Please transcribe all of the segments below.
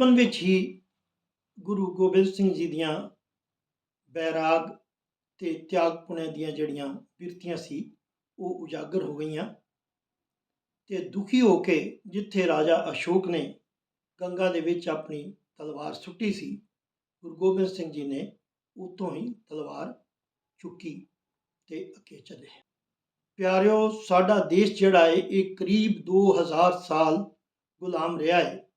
ਬਚਪਨ ਵਿੱਚ ਹੀ ਗੁਰੂ ਗੋਬਿੰਦ ਸਿੰਘ ਜੀ ਦੀਆਂ ਬੈਰਾਗ ਤੇ ਤਿਆਗ ਪੁਣੇ ਦੀਆਂ ਜਿਹੜੀਆਂ ਬਿਰਤੀਆਂ ਸੀ, ਉਹ ਉਜਾਗਰ ਹੋ ਗਈਆਂ ਤੇ ਦੁਖੀ ਹੋ ਕੇ ਜਿੱਥੇ ਰਾਜਾ ਅਸ਼ੋਕ ਨੇ ਗੰਗਾ ਦੇ ਵਿੱਚ ਆਪਣੀ ਤਲਵਾਰ ਸੁੱਟੀ ਸੀ, ਗੁਰੂ ਗੋਬਿੰਦ ਸਿੰਘ ਜੀ ਨੇ ਉਤੋਂ ਹੀ ਤਲਵਾਰ ਚੁੱਕੀ ਤੇ ਅੱਗੇ ਚੱਲੇ। ਪਿਆਰਿਓ, ਸਾਡਾ ਦੇਸ਼ ਜਿਹੜਾ ਹੈ ਇਹ ਕਰੀਬ 2000 ਸਾਲ ਗੁਲਾਮ ਰਿਹਾ ਹੈ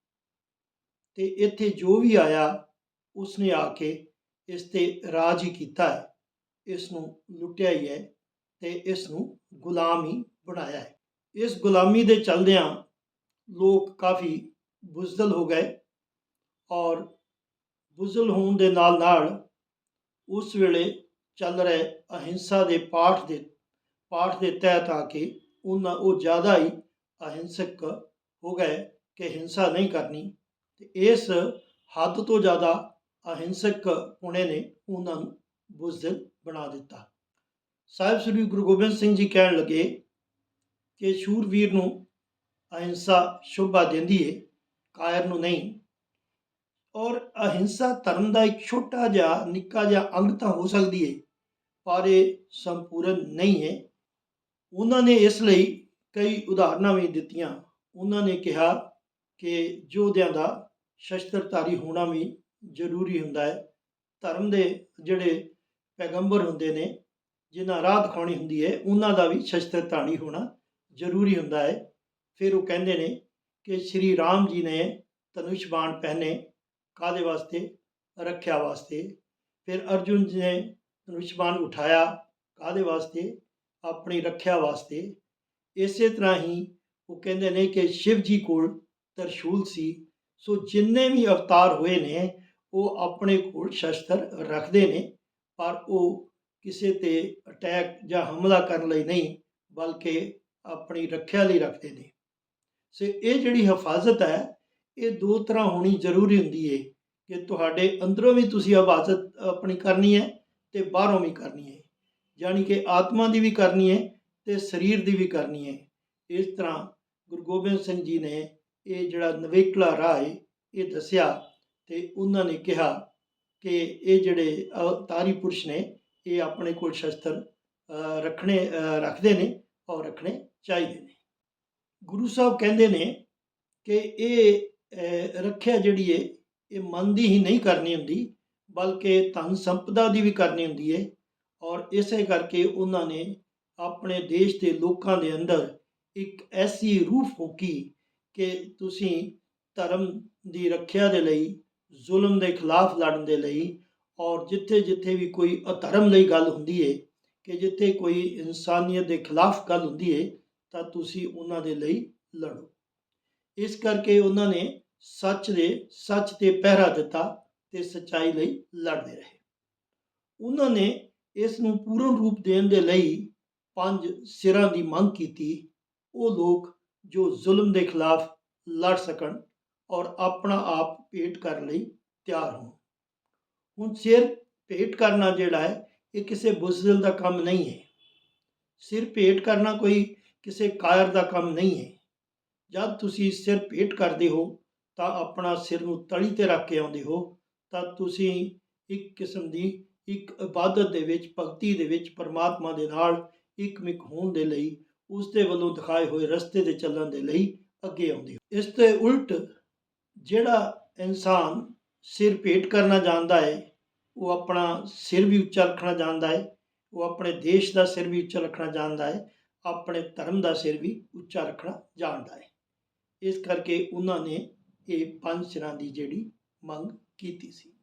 ਤੇ ਇੱਥੇ ਜੋ ਵੀ ਆਇਆ, ਉਸਨੇ ਆ ਕੇ ਇਸ ਤੇ ਰਾਜ ਹੀ ਕੀਤਾ ਹੈ। ਇਸ ਨੂੰ ਲੁੱਟਿਆ ਹੀ ਹੈ ਤੇ ਇਸ ਨੂੰ ਗੁਲਾਮ ਹੀ ਬਣਾਇਆ ਹੈ। ਇਸ ਗੁਲਾਮੀ ਦੇ ਚਲਦਿਆਂ ਲੋਕ ਕਾਫੀ ਬੁਜ਼ਦਲ ਹੋ ਗਏ ਔਰ ਬੁਜ਼ਦਲ ਹੋਣ ਦੇ ਨਾਲ ਨਾਲ ਉਸ ਵੇਲੇ ਚੱਲ ਰਹੇ ਅਹਿੰਸਾ ਦੇ ਪਾਠ ਦੇ ਪਾਠ ਦੇ ਤਹਿਤ ਆ ਕੇ ਉਹਨਾਂ ਉਹ ਜ਼ਿਆਦਾ ਹੀ ਅਹਿੰਸਕ ਹੋ ਗਏ ਕਿ ਹਿੰਸਾ ਨਹੀਂ ਕਰਨੀ ਤੇ ਇਸ ਹੱਦ ਤੋਂ ਜ਼ਿਆਦਾ ਅਹਿੰਸਕ ਪੁਣੇ ਨੇ ਉਹਨਾਂ ਨੂੰ ਬੁਜ਼ਦਿਲ ਬਣਾ ਦਿੱਤਾ। ਸਾਹਿਬ ਸ੍ਰੀ ਗੁਰੂ ਗੋਬਿੰਦ ਸਿੰਘ ਜੀ ਕਹਿਣ ਲੱਗੇ ਕਿ ਸ਼ੂਰਵੀਰ ਨੂੰ ਅਹਿੰਸਾ ਸ਼ੋਭਾ ਦਿੰਦੀ ਏ, ਕਾਇਰ ਨੂੰ ਨਹੀਂ। ਔਰ ਅਹਿੰਸਾ ਧਰਮ ਦਾ ਇੱਕ ਛੋਟਾ ਜਿਹਾ, ਨਿੱਕਾ ਜਿਹਾ ਅੰਗ ਤਾਂ ਹੋ ਸਕਦੀ ਏ, ਪਰ ਇਹ ਸੰਪੂਰਨ ਨਹੀਂ ਹੈ ਉਹਨਾਂ ਨੇ ਇਸ ਲਈ ਕਈ ਉਦਾਹਰਨਾਂ ਵੀ ਦਿੱਤੀਆਂ। ਉਹਨਾਂ ਨੇ ਕਿਹਾ ਕਿ ਯੋਧਿਆਂ ਦਾ ਸ਼ਸਤਰਧਾਰੀ ਹੋਣਾ ਵੀ ਜ਼ਰੂਰੀ ਹੁੰਦਾ ਹੈ। ਧਰਮ ਦੇ ਜਿਹੜੇ ਪੈਗੰਬਰ ਹੁੰਦੇ ਨੇ, ਜਿਨ੍ਹਾਂ ਰਾਹ ਦਿਖਾਉਣੀ ਹੁੰਦੀ ਹੈ, ਉਹਨਾਂ ਦਾ ਵੀ ਸ਼ਸਤਰਧਾਰੀ ਹੋਣਾ ਜ਼ਰੂਰੀ ਹੁੰਦਾ ਹੈ। ਫਿਰ ਉਹ ਕਹਿੰਦੇ ਨੇ ਕਿ ਸ਼੍ਰੀ ਰਾਮ ਜੀ ਨੇ ਧਨੁਸ਼ ਬਾਣ ਪਹਿਨੇ ਕਾਦੇ ਵਾਸਤੇ? ਰੱਖਿਆ ਵਾਸਤੇ। ਫਿਰ ਅਰਜੁਨ ਜੀ ਨੇ ਧਨੁਸ਼ ਬਾਣ ਉਠਾਇਆ ਕਾਦੇ ਵਾਸਤੇ? ਆਪਣੀ ਰੱਖਿਆ ਵਾਸਤੇ। ਇਸੇ ਤਰ੍ਹਾਂ ਹੀ ਉਹ ਕਹਿੰਦੇ ਨੇ ਕਿ ਸ਼ਿਵ ਜੀ ਕੋਲ ਤਰਸ਼ੂਲ ਸੀ। ਸੋ ਜਿੰਨੇ ਵੀ ਅਵਤਾਰ ਹੋਏ ਨੇ, ਉਹ ਆਪਣੇ ਕੋਲ ਸ਼ਸਤਰ ਰੱਖਦੇ ਨੇ, ਪਰ ਉਹ ਕਿਸੇ ਤੇ ਅਟੈਕ ਜਾਂ ਹਮਲਾ ਕਰਨ ਲਈ ਨਹੀਂ, ਬਲਕਿ ਆਪਣੀ ਰੱਖਿਆ ਲਈ ਰੱਖਦੇ ਨੇ। ਸੋ ਇਹ ਜਿਹੜੀ ਹਿਫਾਜ਼ਤ ਹੈ, ਇਹ ਦੋ ਤਰ੍ਹਾਂ ਹੋਣੀ ਜ਼ਰੂਰੀ ਹੁੰਦੀ ਹੈ ਕਿ ਤੁਹਾਡੇ ਅੰਦਰੋਂ ਵੀ ਤੁਸੀਂ ਹਿਫਾਜ਼ਤ ਆਪਣੀ ਕਰਨੀ ਹੈ ਤੇ ਬਾਹਰੋਂ ਵੀ ਕਰਨੀ ਹੈ। ਯਾਨੀ ਕਿ ਆਤਮਾ ਦੀ ਵੀ ਕਰਨੀ ਹੈ ਤੇ ਸਰੀਰ ਦੀ ਵੀ ਕਰਨੀ ਹੈ। ਇਸ ਤਰ੍ਹਾਂ ਗੁਰੂ ਗੋਬਿੰਦ ਸਿੰਘ ਜੀ ਨੇ ਇਹ ਜਿਹੜਾ ਨਵੇਕਲਾ ਰਾਹ ਹੈ ਇਹ ਦੱਸਿਆ ਤੇ ਉਹਨਾਂ ਨੇ ਕਿਹਾ ਕਿ ਇਹ ਜਿਹੜੇ ਅਵਤਾਰੀ ਪੁਰਸ਼ ਨੇ, ਇਹ ਆਪਣੇ ਕੋਲ ਸ਼ਸਤਰ ਰੱਖਣੇ ਰੱਖਦੇ ਨੇ ਔਰ ਰੱਖਣੇ ਚਾਹੀਦੇ ਨੇ। ਗੁਰੂ ਸਾਹਿਬ ਕਹਿੰਦੇ ਨੇ ਕਿ ਇਹ ਰੱਖਿਆ ਜਿਹੜੀ ਹੈ ਇਹ ਮਨ ਦੀ ਹੀ ਨਹੀਂ ਕਰਨੀ ਹੁੰਦੀ, ਬਲਕਿ ਧਨ ਸੰਪਦਾ ਦੀ ਵੀ ਕਰਨੀ ਹੁੰਦੀ ਹੈ ਔਰ ਇਸੇ ਕਰਕੇ ਉਹਨਾਂ ਨੇ ਆਪਣੇ ਦੇਸ਼ ਦੇ ਲੋਕਾਂ ਦੇ ਅੰਦਰ ਇੱਕ ਐਸੀ ਰੂਹ ਫੂਕੀ ਕਿ ਤੁਸੀਂ ਧਰਮ ਦੀ ਰੱਖਿਆ ਦੇ ਲਈ, ਜ਼ੁਲਮ ਦੇ ਖਿਲਾਫ ਲੜਨ ਦੇ ਲਈ ਔਰ ਜਿੱਥੇ ਜਿੱਥੇ ਵੀ ਕੋਈ ਅਧਰਮ ਲਈ ਗੱਲ ਹੁੰਦੀ ਹੈ ਕਿ ਜਿੱਥੇ ਕੋਈ ਇਨਸਾਨੀਅਤ ਦੇ ਖਿਲਾਫ ਗੱਲ ਹੁੰਦੀ ਹੈ ਤਾਂ ਤੁਸੀਂ ਉਹਨਾਂ ਦੇ ਲਈ ਲੜੋ। ਇਸ ਕਰਕੇ ਉਹਨਾਂ ਨੇ ਸੱਚ ਦੇ, ਸੱਚ ਤੇ ਪਹਿਰਾ ਦਿੱਤਾ ਤੇ ਸਚਾਈ ਲਈ ਲੜਦੇ ਰਹੇ। ਉਹਨਾਂ ਨੇ ਇਸ ਨੂੰ ਪੂਰਨ ਰੂਪ ਦੇਣ ਦੇ ਲਈ ਪੰਜ ਸਿਰਾਂ ਦੀ ਮੰਗ ਕੀਤੀ। ਉਹ ਲੋਕ ਜੋ ਜ਼ੁਲਮ ਦੇ ਖਿਲਾਫ ਲੜ ਸਕਣ ਔਰ ਆਪਣਾ ਆਪ ਭੇਟ ਕਰਨ ਲਈ ਤਿਆਰ ਹੋਣ। ਹੁਣ ਸਿਰ ਭੇਟ ਕਰਨਾ ਜਿਹੜਾ ਹੈ, ਇਹ ਕਿਸੇ ਬੁਜ਼ਦਿਲ ਦਾ ਕੰਮ ਨਹੀਂ ਹੈ। ਸਿਰ ਭੇਟ ਕਰਨਾ ਕੋਈ ਕਿਸੇ ਕਾਇਰ ਦਾ ਕੰਮ ਨਹੀਂ ਹੈ। ਜਦ ਤੁਸੀਂ ਸਿਰ ਭੇਟ ਕਰਦੇ ਹੋ, ਤਾਂ ਆਪਣਾ ਸਿਰ ਨੂੰ ਤਲੀ ਤੇ ਰੱਖ ਕੇ ਆਉਂਦੇ ਹੋ, ਤਾਂ ਤੁਸੀਂ ਇੱਕ ਕਿਸਮ ਦੀ ਇੱਕ ਇਬਾਦਤ ਦੇ ਵਿੱਚ, ਭਗਤੀ ਦੇ ਵਿੱਚ, ਪਰਮਾਤਮਾ ਦੇ ਨਾਲ ਇੱਕਮਿਕ ਹੋਣ ਦੇ ਲਈ ਉਸ ਦੇ ਵੱਲੋਂ ਦਿਖਾਏ ਹੋਏ ਰਸਤੇ ਦੇ ਚੱਲਣ ਦੇ ਲਈ ਅੱਗੇ ਆਉਂਦੀ ਹੋ ਇਸ ਤੋਂ ਉਲਟ ਜਿਹੜਾ ਇਨਸਾਨ ਸਿਰ ਭੇਟ ਕਰਨਾ ਜਾਣਦਾ ਹੈ, ਉਹ ਆਪਣਾ ਸਿਰ ਵੀ ਉੱਚਾ ਰੱਖਣਾ ਜਾਣਦਾ ਹੈ, ਉਹ ਆਪਣੇ ਦੇਸ਼ ਦਾ ਸਿਰ ਵੀ ਉੱਚਾ ਰੱਖਣਾ ਜਾਣਦਾ ਹੈ, ਆਪਣੇ ਧਰਮ ਦਾ ਸਿਰ ਵੀ ਉੱਚਾ ਰੱਖਣਾ ਜਾਣਦਾ ਹੈ। ਇਸ ਕਰਕੇ ਉਹਨਾਂ ਨੇ ਇਹ ਪੰਜ ਸਿਰਾਂ ਦੀ ਜਿਹੜੀ ਮੰਗ ਕੀਤੀ ਸੀ।